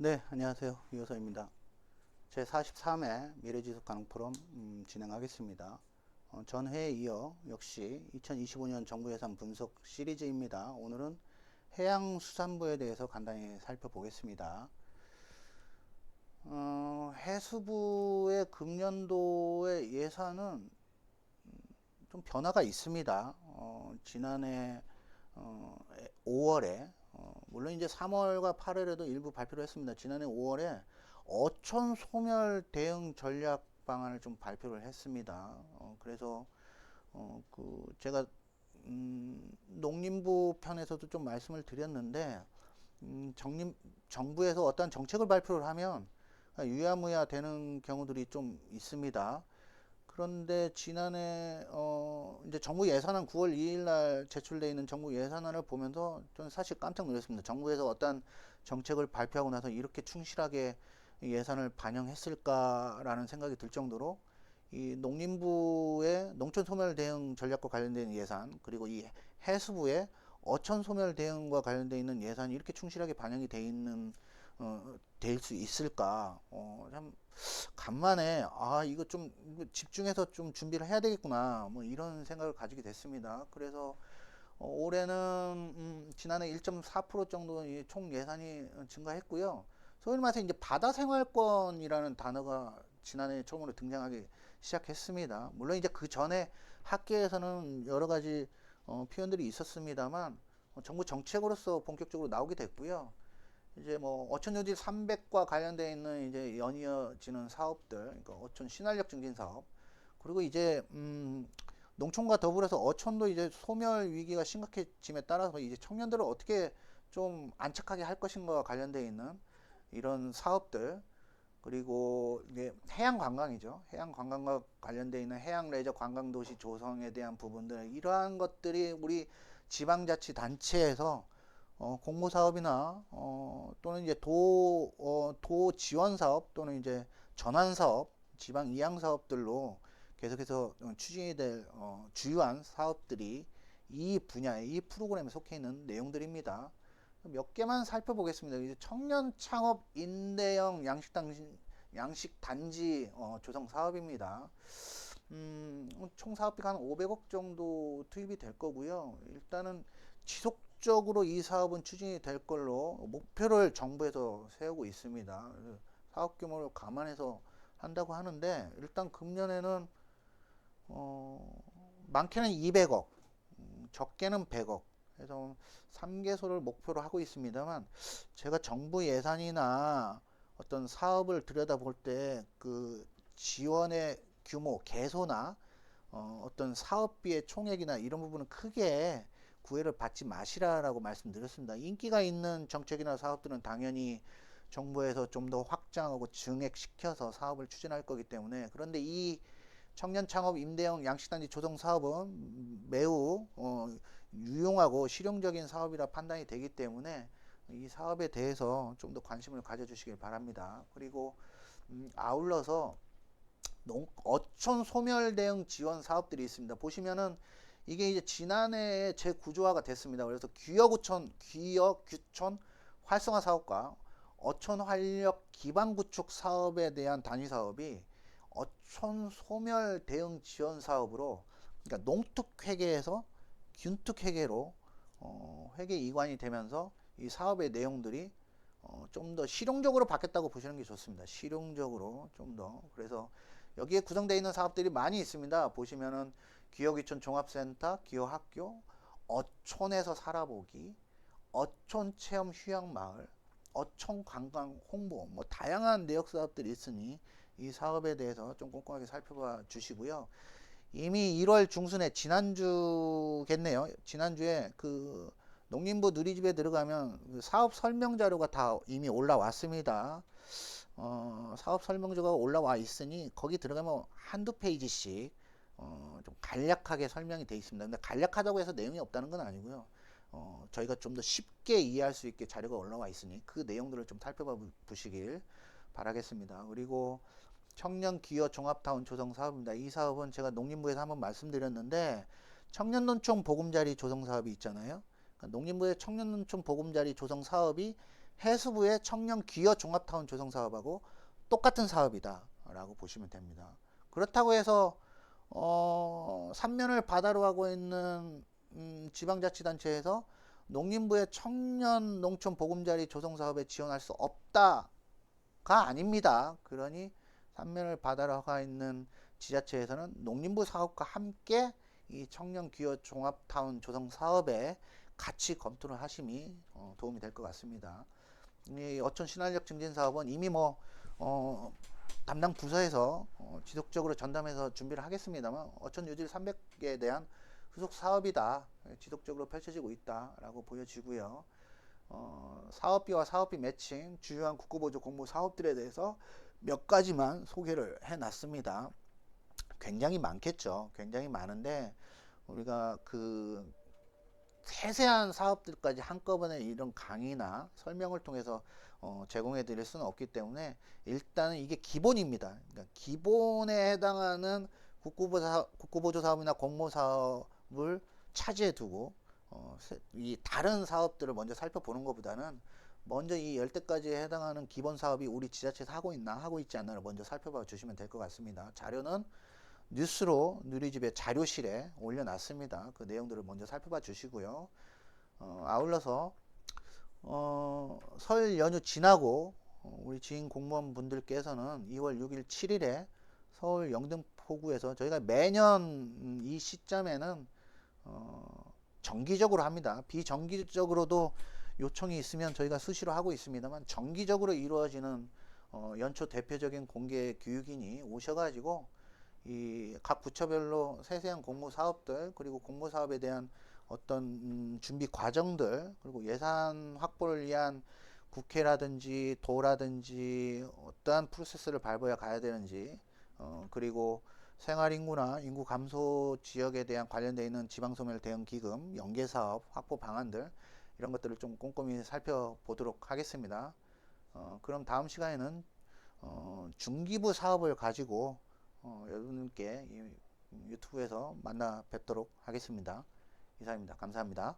네, 안녕하세요. 이호서입니다. 제 43회 미래지속 가능 포럼 음, 진행하겠습니다. 어, 전회에 이어 역시 2025년 정부 예산 분석 시리즈입니다. 오늘은 해양수산부에 대해서 간단히 살펴보겠습니다. 어, 해수부의 금년도의 예산은 음, 좀 변화가 있습니다. 어, 지난해 어, 5월에 어, 물론 이제 3월과 8월에도 일부 발표를 했습니다. 지난해 5월에 어촌 소멸 대응 전략 방안을 좀 발표를 했습니다. 어, 그래서 어, 그 제가 음, 농림부 편에서도 좀 말씀을 드렸는데 음, 정림, 정부에서 어떤 정책을 발표를 하면 유야무야 되는 경우들이 좀 있습니다. 그런데 지난해 어 이제 정부 예산안 9월 2일 날 제출돼 있는 정부 예산안을 보면서 저는 사실 깜짝 놀랐습니다. 정부에서 어떤 정책을 발표하고 나서 이렇게 충실하게 예산을 반영했을까라는 생각이 들 정도로 이 농림부의 농촌 소멸 대응 전략과 관련된 예산 그리고 이 해수부의 어촌 소멸 대응과 관련돼 있는 예산이 이렇게 충실하게 반영이 돼 있는 어, 될 수 있을까? 어, 참 간만에 아 이거 좀 집중해서 좀 준비를 해야 되겠구나 뭐 이런 생각을 가지게 됐습니다. 그래서 어, 올해는 음, 지난해 1.4% 정도 총 예산이 증가했고요. 소위 말해서 이제 바다 생활권이라는 단어가 지난해 처음으로 등장하기 시작했습니다. 물론 이제 그 전에 학계에서는 여러 가지 어, 표현들이 있었습니다만 어, 정부 정책으로서 본격적으로 나오게 됐고요. 이제 뭐 어촌 요지 300과 관련되어 있는 이제 연이어지는 사업들, 그러니까 어촌 신활력 증진 사업, 그리고 이제 음 농촌과 더불어서 어촌도 이제 소멸 위기가 심각해짐에 따라서 이제 청년들을 어떻게 좀 안착하게 할 것인가와 관련되어 있는 이런 사업들, 그리고 이제 해양 관광이죠. 해양 관광과 관련되어 있는 해양 레저 관광 도시 조성에 대한 부분들, 이러한 것들이 우리 지방자치 단체에서 어, 공모 사업이나 어, 또는 이제 도, 어, 도 지원 사업 또는 이제 전환 사업, 지방 이양 사업들로 계속해서 추진이 될 어, 주요한 사업들이 이 분야에 이 프로그램에 속해 있는 내용들입니다. 몇 개만 살펴보겠습니다. 이제 청년 창업 임대형 양식 단지 양식 단지 어, 조성 사업입니다. 음, 총 사업비가 한 500억 정도 투입이 될 거고요. 일단은 지속 적으로 이 사업은 추진이 될 걸로 목표를 정부에서 세우고 있습니다. 사업 규모를 감안해서 한다고 하는데 일단 금년에는 어, 많게는 200억, 음, 적게는 100억 해서 3개소를 목표로 하고 있습니다만 제가 정부 예산이나 어떤 사업을 들여다볼 때 그 지원의 규모, 개소나 어, 어떤 사업비의 총액이나 이런 부분은 크게 구애를 받지 마시라라고 말씀드렸습니다. 인기가 있는 정책이나 사업들은 당연히 정부에서 좀 더 확장하고 증액시켜서 사업을 추진할 거기 때문에 그런데 이 청년 창업 임대형 양식단지 조성 사업은 매우 어, 유용하고 실용적인 사업이라 판단이 되기 때문에 이 사업에 대해서 좀 더 관심을 가져주시길 바랍니다. 그리고 음, 아울러서 농, 어촌 소멸 대응 지원 사업들이 있습니다. 보시면은 이게 이제 지난해에 재구조화가 됐습니다. 그래서 귀여구촌, 귀여규촌 활성화 사업과 어촌 활력 기반 구축 사업에 대한 단위 사업이 어촌 소멸 대응 지원 사업으로 그러니까 농특 회계에서 균특 회계로 어, 회계 이관이 되면서 이 사업의 내용들이 어, 좀 더 실용적으로 바뀌었다고 보시는 게 좋습니다. 실용적으로 좀 더. 그래서 여기에 구성되어 있는 사업들이 많이 있습니다. 보시면은 기업이촌 종합센터, 기업학교, 어촌에서 살아보기, 어촌 체험 휴양마을, 어촌 관광 홍보, 뭐 다양한 내역 사업들이 있으니 이 사업에 대해서 좀 꼼꼼하게 살펴봐 주시고요. 이미 1월 중순에 지난주겠네요. 지난주에 그 농림부 누리집에 들어가면 그 사업 설명 자료가 다 이미 올라왔습니다. 어, 사업 설명자가 올라와 있으니 거기 들어가면 한두 페이지씩 어, 좀 간략하게 설명이 되어 있습니다. 근데 간략하다고 해서 내용이 없다는 건 아니고요. 어, 저희가 좀 더 쉽게 이해할 수 있게 자료가 올라와 있으니 그 내용들을 좀 살펴봐 보시길 바라겠습니다. 그리고 청년 기여 종합타운 조성 사업입니다. 이 사업은 제가 농림부에서 한번 말씀드렸는데 청년 논촌 보금자리 조성 사업이 있잖아요. 그러니까 농림부의 청년 논촌 보금자리 조성 사업이 해수부의 청년 기여 종합타운 조성 사업하고 똑같은 사업이다라고 보시면 됩니다. 그렇다고 해서 어, 삼면을 바다로 하고 있는 음, 지방자치단체에서 농림부의 청년 농촌 보금자리 조성 사업에 지원할 수 없다가 아닙니다. 그러니 삼면을 바다로 하고 있는 지자체에서는 농림부 사업과 함께 이 청년 기여 종합타운 조성 사업에 같이 검토를 하심이 어, 도움이 될 것 같습니다. 이 어촌 신활력 증진 사업은 이미 뭐 어, 담당 부서에서 어, 지속적으로 전담해서 준비를 하겠습니다만 어촌 유질 300개에 대한 후속 사업이다 예, 지속적으로 펼쳐지고 있다라고 보여지고요. 어, 사업비와 사업비 매칭 주요한 국고보조 공모 사업들에 대해서 몇 가지만 소개를 해놨습니다. 굉장히 많겠죠. 굉장히 많은데 우리가 그 세세한 사업들까지 한꺼번에 이런 강의나 설명을 통해서 어, 제공해 드릴 수는 없기 때문에 일단은 이게 기본입니다. 그러니까 기본에 해당하는 국고보 사, 국고보조 사업이나 공모 사업을 차지해 두고 어, 세- 이 다른 사업들을 먼저 살펴보는 것보다는 먼저 이 열대까지에 해당하는 기본 사업이 우리 지자체에서 하고 있나 하고 있지 않나를 먼저 살펴봐 주시면 될 것 같습니다. 자료는 뉴스로 누리집의 자료실에 올려놨습니다. 그 내용들을 먼저 살펴봐 주시고요. 어, 아울러서 어, 설 연휴 지나고 어, 우리 지인 공무원 분들께서는 2월 6일, 7일에 서울 영등포구에서 저희가 매년 음, 이 시점에는 어, 정기적으로 합니다. 비정기적으로도 요청이 있으면 저희가 수시로 하고 있습니다만 정기적으로 이루어지는 어, 연초 대표적인 공개 교육인이 오셔가지고 이 각 부처별로 세세한 공모 사업들 그리고 공모 사업에 대한 어떤 음, 준비 과정들 그리고 예산 확보를 위한 국회라든지 도라든지 어떠한 프로세스를 밟아야 가야 되는지 어, 그리고 생활 인구나 인구 감소 지역에 대한 관련되어 있는 지방 소멸 대응 기금 연계 사업 확보 방안들 이런 것들을 좀 꼼꼼히 살펴보도록 하겠습니다. 어, 그럼 다음 시간에는 어, 중기부 사업을 가지고 어, 여러분께 이 유튜브에서 만나 뵙도록 하겠습니다. 이상입니다. 감사합니다.